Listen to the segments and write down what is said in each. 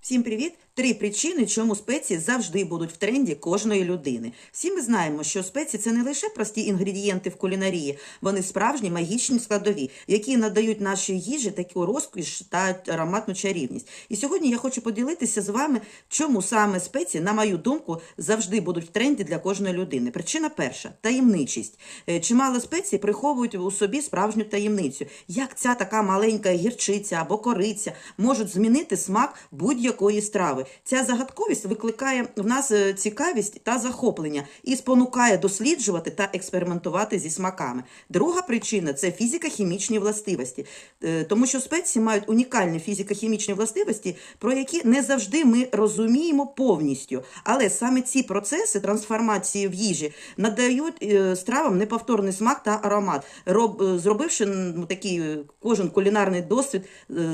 Всім привіт! Три причини, чому спеції завжди будуть в тренді кожної людини. Всі ми знаємо, що спеції це не лише прості інгредієнти в кулінарії, вони справжні магічні складові, які надають нашій їжі таку розкіш та ароматну чарівність. І сьогодні я хочу поділитися з вами, чому саме спеції, на мою думку, завжди будуть в тренді для кожної людини. Причина перша таємничість. Е, Чимало спецій приховують у собі справжню таємницю. Як ця така маленька гірчиця або кориця можуть змінити смак будь-якої страви. Ця загадковість викликає в нас е, цікавість та захоплення і спонукає досліджувати та експериментувати зі смаками. Друга причина це фізико-хімічні властивості, Е, тому що спеції мають унікальні фізико-хімічні властивості, про які не завжди ми розуміємо повністю. Але саме ці процеси трансформації в їжі надають е, стравам неповторний смак та аромат, роб- зробивши такий кожен кулінарний досвід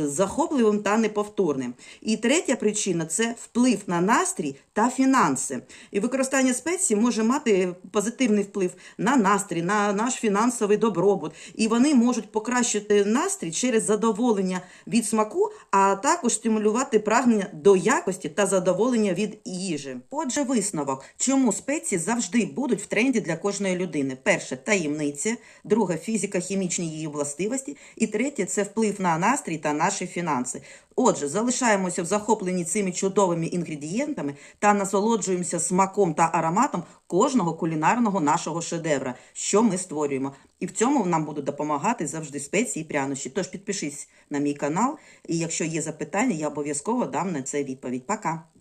захопливим та неповторним. І третя причина це вплив на настрій та фінанси. І використання спецій може мати позитивний вплив на настрій, на наш фінансовий добробут. І вони можуть покращити настрій через задоволення від смаку, а також стимулювати прагнення до якості та задоволення від їжі. Отже, висновок, чому спеції завжди будуть в тренді для кожної людини. Перше таємниця, друге фізико-хімічні її властивості, і третє це вплив на настрій та наші фінанси. Отже, залишаємося в захопленні цими чудовими інгредієнтами та насолоджуємося смаком та ароматом кожного кулінарного нашого шедевра, що ми створюємо. І в цьому нам будуть допомагати завжди спеції і прянощі. Тож підпишись на мій канал, і якщо є запитання, я обов'язково дам на це відповідь. Пока!